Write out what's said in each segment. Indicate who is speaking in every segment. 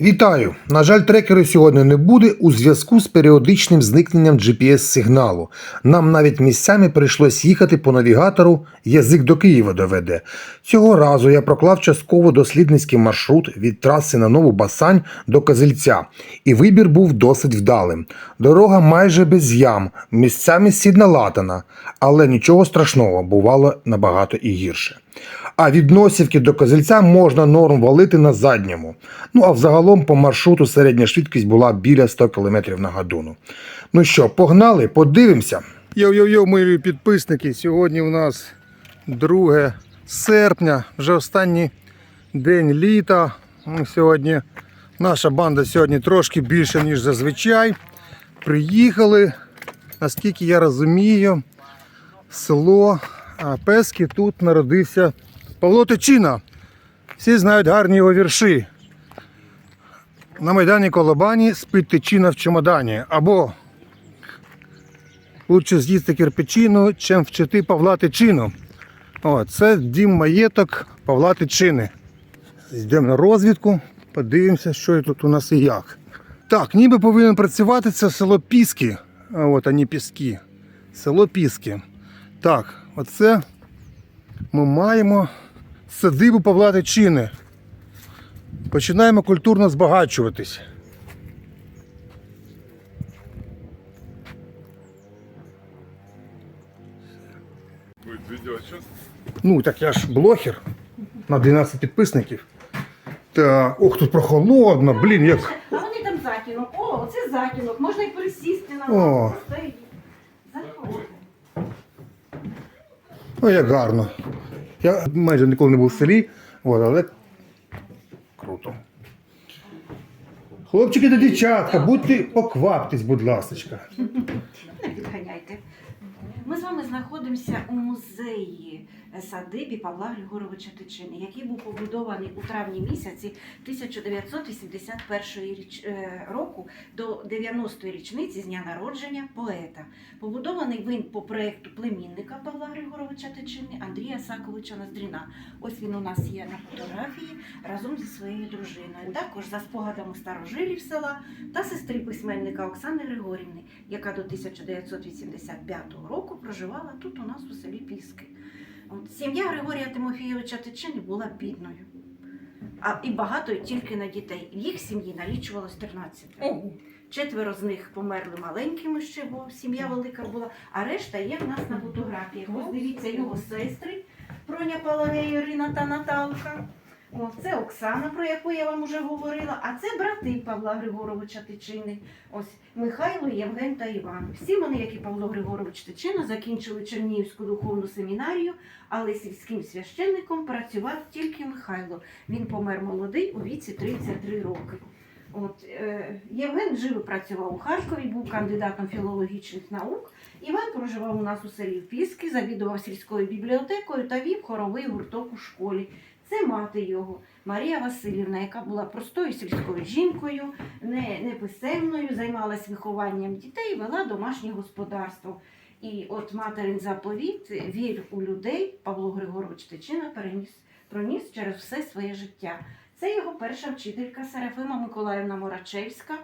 Speaker 1: Вітаю! На жаль, трекеру сьогодні не буде у зв'язку з періодичним зникненням GPS-сигналу. Нам навіть місцями прийшлось їхати по навігатору, язик до Києва доведе. Цього разу я проклав частково дослідницький маршрут від траси на Нову Басань до Козельця, і вибір був досить вдалим. Дорога майже без ям, місцями сідна латана, але нічого страшного, бувало набагато і гірше. А від Носівки до Козельця можна норм валити на задньому. Ну а взагалом по маршруту середня швидкість була біля 100 км на годину. Ну що, погнали, подивимося. Йо-йо-йо, мої підписники. Сьогодні у нас 2 серпня, вже останній день літа. Ну, Сьогодні наша банда сьогодні трошки більше, ніж зазвичай. Приїхали, наскільки я розумію, село а, Пески тут народився Павло Тичина. Всі знають гарні його вірші. На Майдані Колобані спить тичина в чемодані. Або лучше з'їсти кирпичину, чим вчити Павла Тичину. О, це дім маєток Павла Тичини. Йдемо на розвідку, подивимося, що тут у нас і як. Так, ніби повинен працювати це село Піски. А от вони піски. Село Піски. Так, оце ми маємо садибу Павла Тичини. Починаємо культурно збагачуватись. Ну, так я ж блогер на 12 підписників. Так, ох, тут прохолодно, блін, як.
Speaker 2: А вони там закинок. О, це закинок. Можна і присісти на
Speaker 1: О.
Speaker 2: Стоїть.
Speaker 1: Ой, як гарно. Я майже ніколи не був в селі, от, але круто. Хлопчики та дівчатка, будьте покваптесь, будь ласка.
Speaker 2: Не відганяйте. Ми з вами знаходимося у музеї садибі Павла Григоровича Тичини, який був побудований у травні місяці 1981 е, року до 90-ї річниці з дня народження поета. Побудований він по проєкту племінника Павла Григоровича Тичини Андрія Саковича Ноздріна. Ось він у нас є на фотографії разом зі своєю дружиною. Також за спогадами старожилів села та сестри письменника Оксани Григорівни, яка до 1985 року проживала тут у нас у селі Піски. Сім'я Григорія Тимофійовича Тичини була бідною. А і багатою тільки на дітей. В їх сім'ї налічувалось 13. Четверо з них померли маленькими ще, бо сім'я велика була, а решта є в нас на фотографіях. Ось дивіться його сестри Проня Палагея, Ірина та Наталка. О, це Оксана, про яку я вам вже говорила, а це брати Павла Григоровича Тичини. Ось Михайло, Євген та Іван. Всі вони, як і Павло Григорович Тичина, закінчили Чернігівську духовну семінарію, але сільським священником працював тільки Михайло. Він помер молодий у віці 33 роки. От, е, Євген жив і працював у Харкові, був кандидатом філологічних наук. Іван проживав у нас у селі Піски, завідував сільською бібліотекою та вів хоровий гурток у школі. Це мати його, Марія Васильівна, яка була простою сільською жінкою, не, неписемною, займалась вихованням дітей, вела домашнє господарство. І от материн заповіт вір у людей Павло Григорович Тичина переніс, проніс через все своє життя. Це його перша вчителька Серафима Миколаївна Морачевська.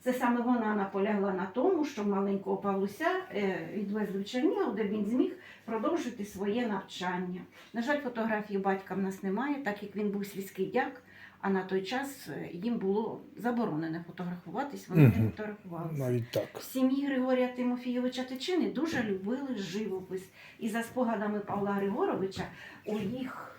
Speaker 2: Це саме вона наполягла на тому, що маленького Павлуся е, відвезли в Чернігів, де він зміг продовжити своє навчання. На жаль, фотографії батька в нас немає, так як він був сільський дяк, а на той час е, їм було заборонено фотографуватись, вони не фотографувалися.
Speaker 1: Навіть так.
Speaker 2: В сім'ї Григорія Тимофійовича Тичини дуже любили живопис. І за спогадами Павла Григоровича у їх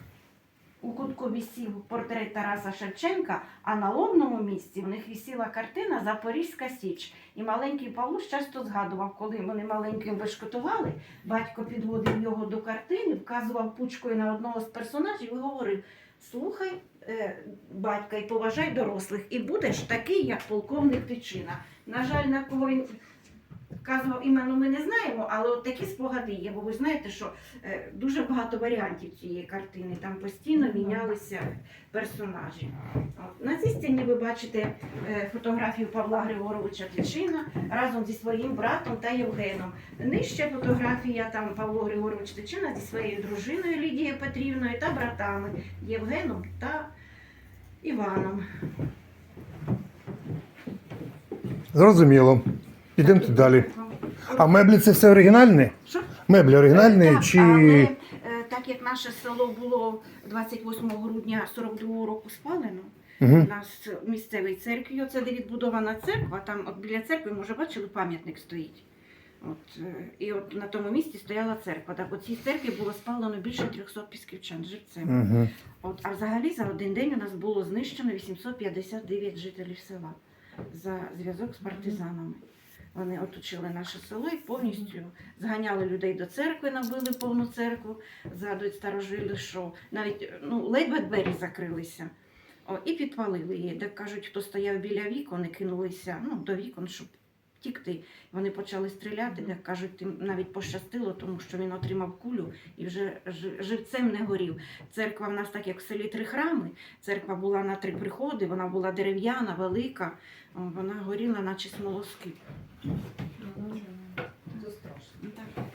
Speaker 2: у кутку висів портрет Тараса Шевченка, а на лобному місці в них висіла картина Запорізька Січ. І маленький Павлуш часто згадував, коли вони маленьким вишкотували, батько підводив його до картини, вказував пучкою на одного з персонажів і говорив: слухай е, батька і поважай дорослих, і будеш такий, як полковник Тичина. На жаль, на кого він вказував іменно, ми не знаємо, але от такі спогади є. Бо ви знаєте, що е, дуже багато варіантів цієї картини. Там постійно мінялися персонажі. От. На цій стіні ви бачите е, фотографію Павла Григоровича Тичина разом зі своїм братом та Євгеном. Нижче фотографія там Павло Григорович Тичина зі своєю дружиною Лідією Петрівною та братами Євгеном та Іваном.
Speaker 1: Зрозуміло. Підемо далі. А меблі це все оригінальне?
Speaker 2: Що?
Speaker 1: Меблі оригінальні
Speaker 2: Так,
Speaker 1: чи.
Speaker 2: Але е, так як наше село було 28 грудня 42 року спалено,
Speaker 1: Угу.
Speaker 2: у нас місцевій церкві, оце де відбудована церква, там от біля церкви, може, бачили, пам'ятник стоїть. От, е, і от на тому місці стояла церква. Так, у цій церкві було спалено більше 300 пісківчан живцем.
Speaker 1: Угу.
Speaker 2: От, а взагалі за один день у нас було знищено 859 жителів села за зв'язок з партизанами. Вони оточили наше село і повністю зганяли людей до церкви, набили повну церкву, згадують старожили, що навіть ну, ледве двері закрилися. О, і підпалили її. Де кажуть, хто стояв біля вікон і кинулися ну, до вікон, щоб тікти. Вони почали стріляти, де кажуть, тим навіть пощастило, тому що він отримав кулю і вже живцем не горів. Церква в нас, так як в селі три храми, церква була на три приходи, вона була дерев'яна, велика, вона горіла, наче смолоскип. Ну, так.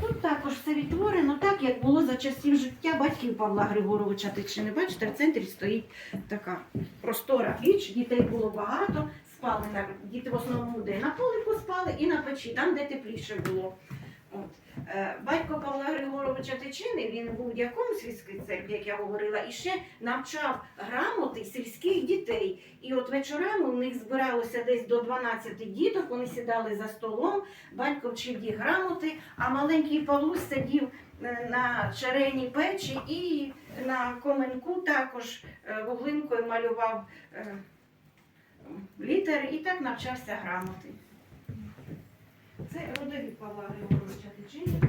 Speaker 2: Тут також все відтворено так, як було за часів життя батьків Павла Григоровича Тичини. Бачите, в центрі стоїть така простора піч, дітей було багато, спали так. Діти в основному де на полику спали і на печі, там, де тепліше було. От. Е, Батько Павла Григоровича Тичини, він був дяком сільської церкви, як я говорила, і ще навчав грамоти сільських дітей. І от вечорами у них збиралося десь до 12 діток, вони сідали за столом, батько вчив їх грамоти, а маленький Павлусь сидів е, на чарейній печі і на коменку також е, вуглинкою малював літери і так навчався грамоти. Це родові Павла Григоровича Тичини.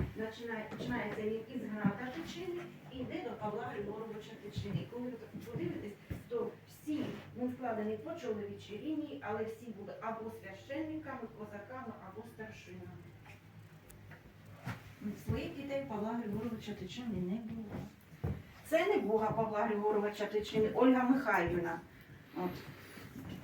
Speaker 2: Починається він із Гната Тичини і йде до Павла Григоровича Тичини. Коли ви подивитесь, то всі він складений по чоловічій лінії, але всі були або священниками, козаками, або старшинами. Своїх дітей Павла Григоровича Тичини не було. Це не Бога Павла Григоровича Тичини, Ольга Михайлівна. От.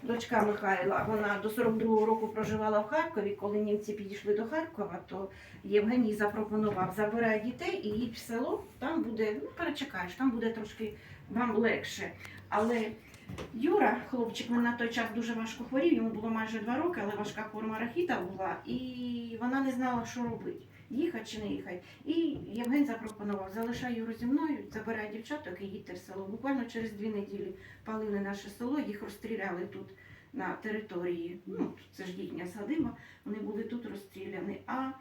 Speaker 2: Дочка Михайла, вона до 42-го року проживала в Харкові. Коли німці підійшли до Харкова, то Євгеній запропонував забирай дітей і їдь в село, там буде, ну перечекаєш, там буде трошки вам легше. Але Юра, хлопчик, він на той час дуже важко хворів, йому було майже два роки, але важка форма рахіта була, і вона не знала, що робити. Їхати чи не їхати. І Євген запропонував, залишай Юру зі мною, забирай дівчаток і їдьте в село. Буквально через дві неділі палили наше село, їх розстріляли тут на території. Ну, це ж їхня садиба, вони були тут розстріляні. А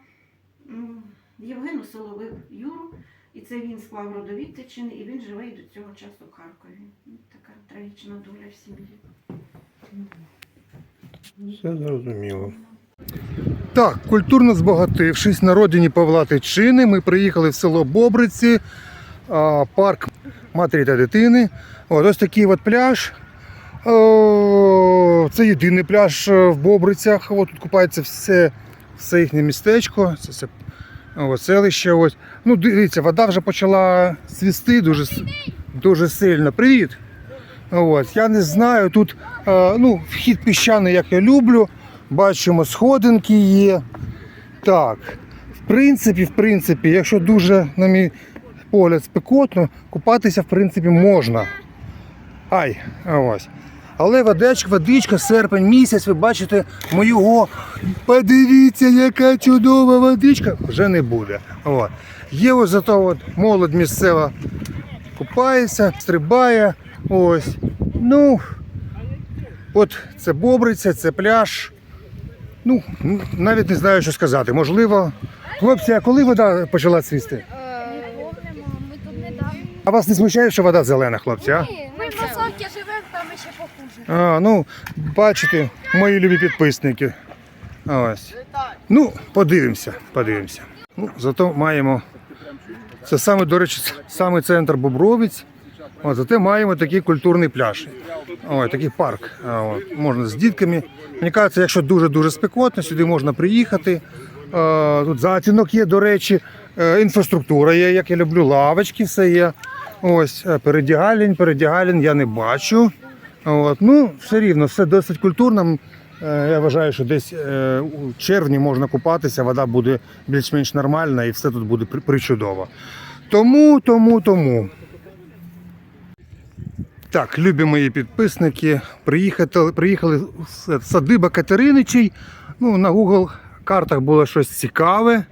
Speaker 2: Євген усиловив Юру, і це він склав родові тичини, і він живе і до цього часу в Харкові. Ну, Така трагічна доля в сім'ї.
Speaker 1: Все зрозуміло. Так, культурно збагатившись на родині Павла Тичини, ми приїхали в село Бобриці, парк матері та дитини. От, ось такий от пляж. Це єдиний пляж е, в Бобрицях. От тут купається все, все їхнє містечко, це все селище. Ось. Ну, дивіться, вода вже почала свісти дуже, дуже сильно. Привіт! Ось, я не знаю, тут е, ну, вхід піщаний, як я люблю. Бачимо, сходинки є. Так, в принципі, в принципі, якщо дуже, на мій погляд, спекотно, купатися, в принципі, можна. Ай, ось. Але водичка, водичка, серпень місяць, ви бачите моєго. Подивіться, яка чудова водичка. Вже не буде. От. Є ось зато от молодь місцева купається, стрибає. Ось. Ну, от це Бобриця, це пляж. Ну, навіть не знаю, що сказати. Можливо. Хлопці, а коли вода почала цвісти?
Speaker 3: Е, ми тут недавно.
Speaker 1: А вас не смущає, що вода зелена, хлопці, а?
Speaker 3: Ми в Масовці живемо, там ще похуже.
Speaker 1: А, ну, бачите, мої любі підписники. Ось. Ну, подивимося, подивимося. Ну, зато маємо. Це саме, до речі, саме центр Бобровиць. От, зате маємо такий культурний пляж. Ой, такий парк. От, можна з дітками. Мені кажеться, якщо дуже-дуже спекотно, сюди можна приїхати. Тут затінок є, до речі, е, інфраструктура є, як я люблю, лавочки все є. Ось, е, передягалень, передягалень я не бачу. От, ну, все рівно, все досить культурно. Е, Я вважаю, що десь у червні можна купатися, вода буде більш-менш нормальна і все тут буде причудово. Тому, тому, тому. Так, любі мої підписники, приїхали, приїхали з садиба Катериничей. Ну, на Google картах було щось цікаве.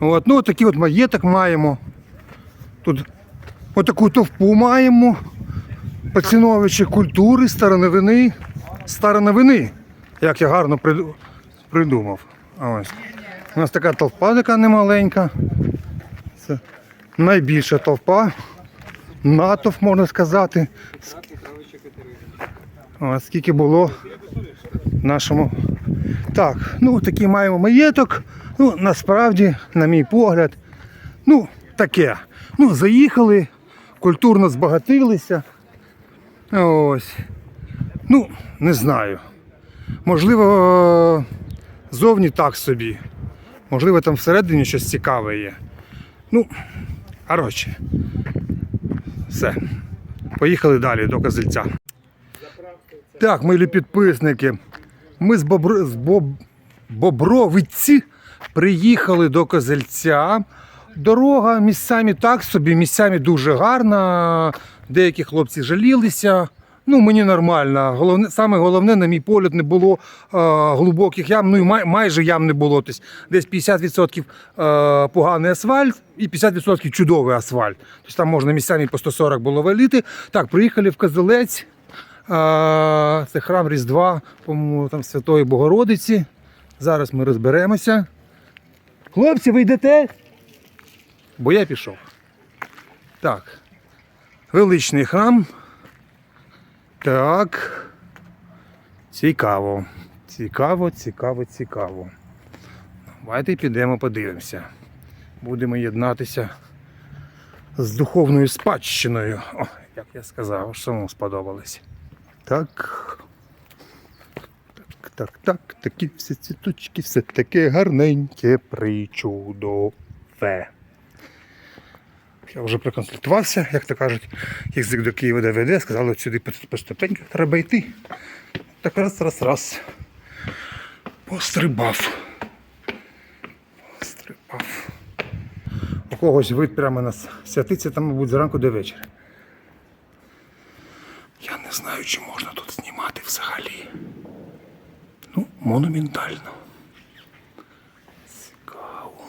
Speaker 1: От, ну, такий от маєток маємо. Тут отаку товпу маємо. Поціновичі культури, староновини. Староновини. Як я гарно придумав. Ось. У нас така толпа така немаленька. Це найбільша толпа. Натовп, можна сказати. А скільки було нашому. Так, ну такий маємо маєток. Ну, насправді, на мій погляд, ну, таке. Ну, заїхали, культурно збагатилися. Ось. Ну, не знаю. Можливо, зовні так собі. Можливо, там всередині щось цікаве є. Ну, коротше. Все. Поїхали далі до Козельця. Так, милі підписники. Ми з, Бобр... з Боб... Бобровиці приїхали до Козельця. Дорога місцями так собі, місцями дуже гарна. Деякі хлопці жалілися. Ну, мені нормально. Головне, саме головне, на мій погляд, не було е, глибоких ям, ну і май, майже ям не було. Тобто десь 50% е, поганий асфальт і 50% чудовий асфальт. Тобто там можна місцями по 140 було валити. Так, приїхали в Козелець. Е, це храм Різдва, по-моєму, там Святої Богородиці. Зараз ми розберемося. Хлопці, ви йдете? Бо я пішов. Так. Величний храм. Так. Цікаво. Цікаво, цікаво, цікаво. Давайте підемо подивимося. Будемо єднатися з духовною спадщиною. О, як я сказав, що самому сподобалось. Так. Так, так, так, такі всі цвіточки, все таке гарненьке, причудове. Я вже проконсультувався, як то кажуть, язик до Києва доведе, сказали, сюди поступенько треба йти. Так раз, раз, раз. Пострибав. Пострибав. У когось вид прямо на святиться там, мабуть, зранку до вечора. Я не знаю, чи можна тут знімати взагалі. Ну, монументально. Цікаво.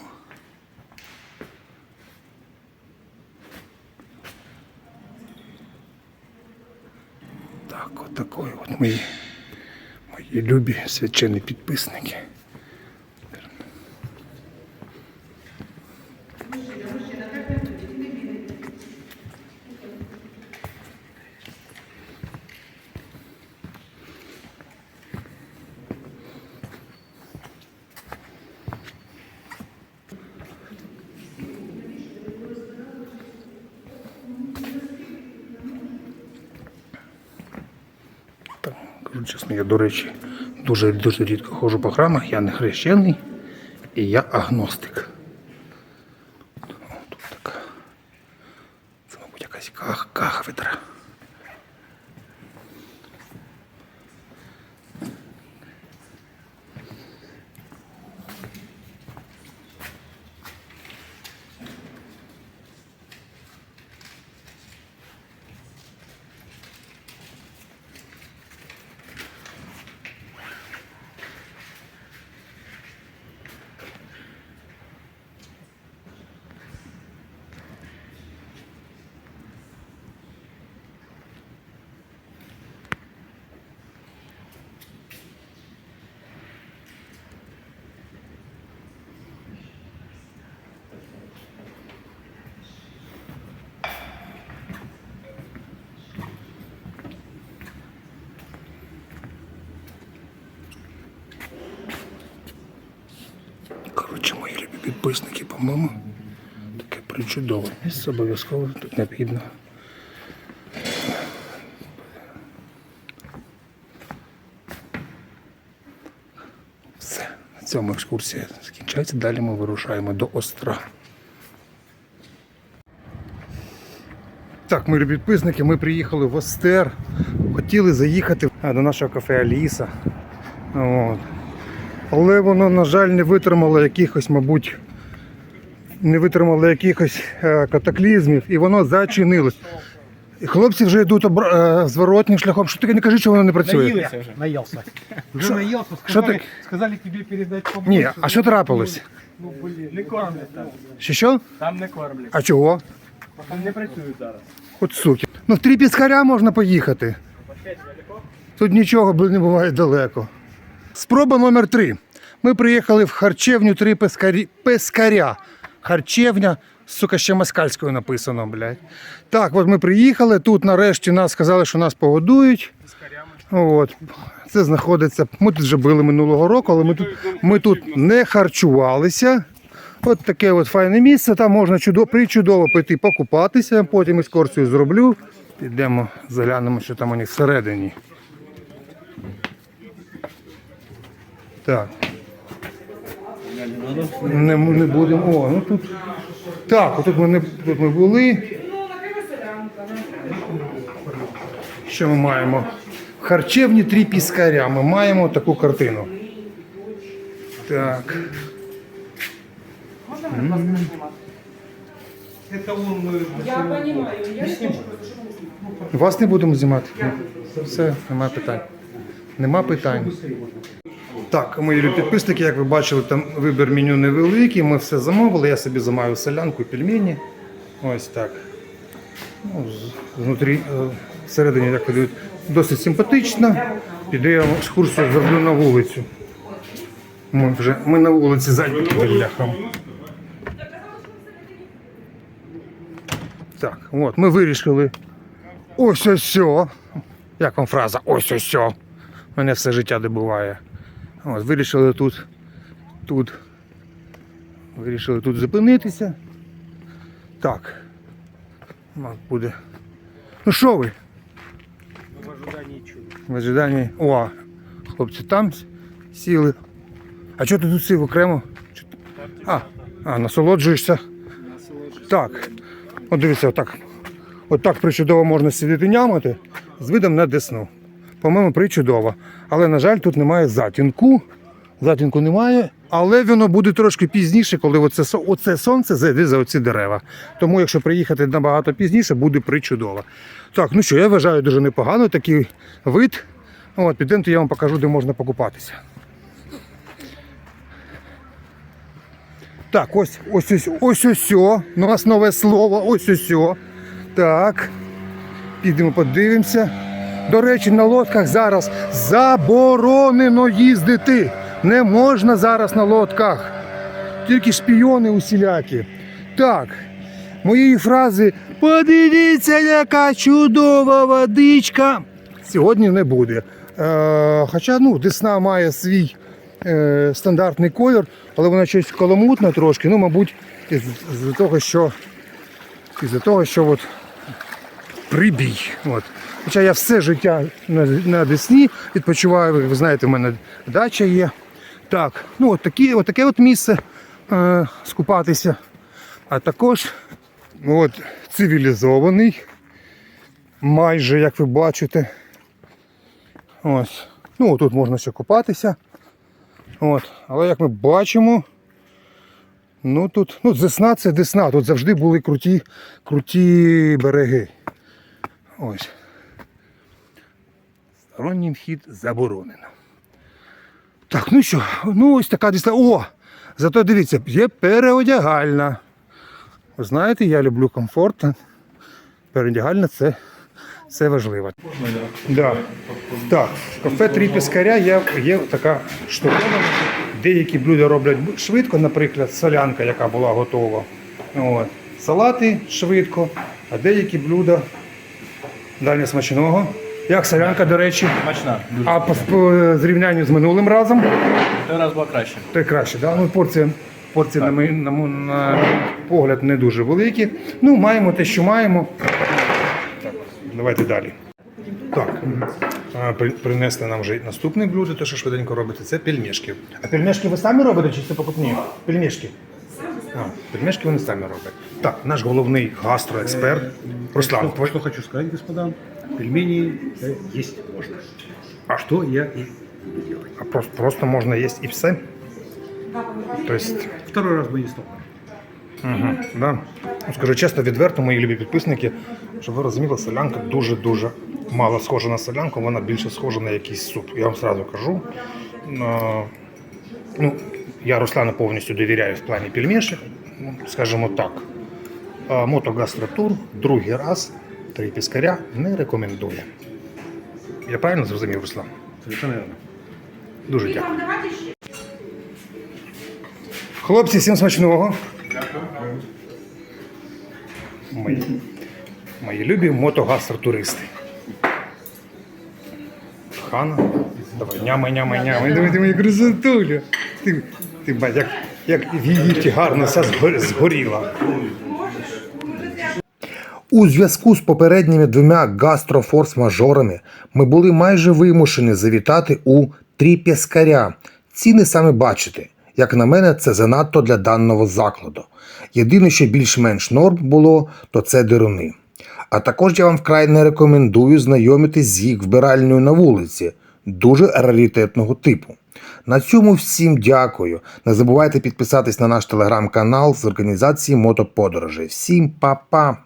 Speaker 1: Так, от такої от мої, мої любі свячені підписники. Так, кажу чесно, я, до речі, дуже дуже рідко ходжу по храмах, я не хрещений і я агностик. О, тут така. Це, мабуть, якась ках, кахведра. Коротше, мої любі підписники, по-моєму, таке причудове місце обов'язково тут необхідно. Все, на цьому екскурсія скінчається. Далі ми вирушаємо до Остра. Так, мої підписники, ми приїхали в Остер. Хотіли заїхати до нашого кафе Аліса. От. Але воно, на жаль, не витримало якихось, мабуть, не витримало якихось е, катаклізмів і воно зачинилось. І Хлопці вже йдуть обра- е, зворотнім шляхом. Що таке не кажи, що воно не працює.
Speaker 4: Наелся. Уже
Speaker 1: Что-
Speaker 4: наелся.
Speaker 1: что
Speaker 4: Сказали,
Speaker 1: ты-
Speaker 4: сказали тебе передать побольше.
Speaker 1: Ні, а що трапилось?
Speaker 4: Ну, блін, не кормлять там.
Speaker 1: Що що?
Speaker 4: Там не кормлять.
Speaker 1: А чого?
Speaker 4: Там не працюють зараз.
Speaker 1: От суки. Ну в три піскаря можна поїхати. Тут нічого не буває далеко. Спроба номер три. Ми приїхали в харчевню три пескарі... пескаря. Харчевня, сука, ще москальською написано, блядь. Так, от ми приїхали. Тут нарешті нас сказали, що нас погодують. От. Це знаходиться. Ми тут вже були минулого року, але ми тут, ми тут не харчувалися. От таке от файне місце. Там можна чудово, причудово піти покупатися, потім екскурсію зроблю. Підемо, заглянемо, що там у них всередині. Так. Не, не будемо. О, ну тут. Так, отут ми, не, тут ми були. Що ми маємо? В харчевні три піскаря. Ми маємо таку картину. Так.
Speaker 4: Это он... э,
Speaker 1: Вас не будемо знімати. Все, нема питань. Нема питань. Так, мої любі підписники, як ви бачили, там вибір меню невеликий. Ми все замовили. Я собі замовив солянку пельмені. Ось так. Ну, знутрі, е, всередині так подають досить симпатично. Піду я екскурсію зроблю на вулицю. Ми вже ми на вулиці зайняті бляхом. Так, от, ми вирішили ось ось. Як вам фраза? Ось ось. Мене все життя добуває. От, вирішили тут, тут. Вирішили тут зупинитися. Так. Мак буде. Ну що ви?
Speaker 4: В ожидании чуда.
Speaker 1: В ожиданні. О, хлопці там сіли. А чого ти тут сів окремо? А, а, насолоджуєшся. Так. От дивіться, отак. Отак причудово можна сидіти нямати з видом на десну. По-моєму, причудово. Але, на жаль, тут немає затінку. Затінку немає, але воно буде трошки пізніше, коли оце, оце сонце зайде за оці дерева. Тому, якщо приїхати набагато пізніше, буде причудово. Так, ну що, я вважаю дуже непогано такий вид. От, підемте, я вам покажу, де можна покупатися. Так, ось ось ось ось ось. У нас нове слово, ось ось. Так. Підемо подивимося. До речі, на лодках зараз заборонено їздити. Не можна зараз на лодках. Тільки шпіони усілякі. Так. Моєї фрази Подивіться, яка чудова водичка. Сьогодні не буде. Е, хоча ну, Десна має свій е, стандартний колір, але вона щось коломутна трошки. Ну, мабуть, із, з того, що із того, що от прибій. От. Хоча я все життя на, на Десні відпочиваю, ви знаєте, в мене дача є. Так, ну от, такі, от таке от місце е, скупатися. А також ну, от, цивілізований, майже як ви бачите. Ось. Ну, тут можна ще купатися. От. Але як ми бачимо, ну тут ну, Десна це Десна, тут завжди були круті, круті береги. Ось. Сторонній вхід заборонено. Так, ну що, ну ось така Десна. О! Зато дивіться, є переодягальна. Ви знаєте, я люблю комфорт. Переодягальна це, це важливо. Да. Так, в кафе Три піскаря є, є така штуковина. Деякі блюда роблять швидко, наприклад, солянка, яка була готова. От. Салати швидко, а деякі блюда далі смачного. Як солянка, до речі,
Speaker 5: Смачна. Дуже.
Speaker 1: а по, по зрівнянню з минулим разом,
Speaker 5: Той раз було краще.
Speaker 1: то й краще. Да? Ну, порція, порції, на, мій, на, на мій погляд, не дуже великі. Ну, маємо те, що маємо. Так, давайте далі. Так, а, при- принесли нам вже наступне блюдо, те, що швиденько робите, це пельмешки. А пельмешки ви самі робите чи це покупні? Пельмешки. А, пельмешки вони самі роблять. Так, наш головний гастроексперт Руслан.
Speaker 6: Что, что хочу сказать, господа, пельмени э, есть можно. А что я и буду делать.
Speaker 1: А просто, просто можна їсти і все. Тобто,
Speaker 6: Второй раз бы не стал.
Speaker 1: Угу, да. Ну, Скажу чесно, відверто, мої любі підписники. Щоб ви розуміли, солянка дуже-дуже мало схожа на солянку, вона більше схожа на якийсь суп. Я вам сразу кажу. Е, Ну, я Руслану повністю довіряю в плані пельмешів, ну, скажімо так. Мотогастротур другий раз три піскаря не рекомендує. Я правильно зрозумів, Руслан?
Speaker 6: Совершенно верно.
Speaker 1: Дуже дякую. Хлопці, всім смачного. Мої, мої любі мотогастротуристи. Хана. Давай, няма, няма, няма. Диви, ти мої красотуля. Ти, ти бать, як, як в Єгипті гарно вся згор- згоріла. У зв'язку з попередніми двома гастрофорс-мажорами ми були майже вимушені завітати у три пескаря. Ціни саме бачите. Як на мене, це занадто для даного закладу. Єдине, що більш-менш норм було, то це деруни. А також я вам вкрай не рекомендую знайомитись з їх вбиральною на вулиці, дуже раритетного типу. На цьому всім дякую. Не забувайте підписатись на наш телеграм-канал з організації мотоподорожей. Всім па-па!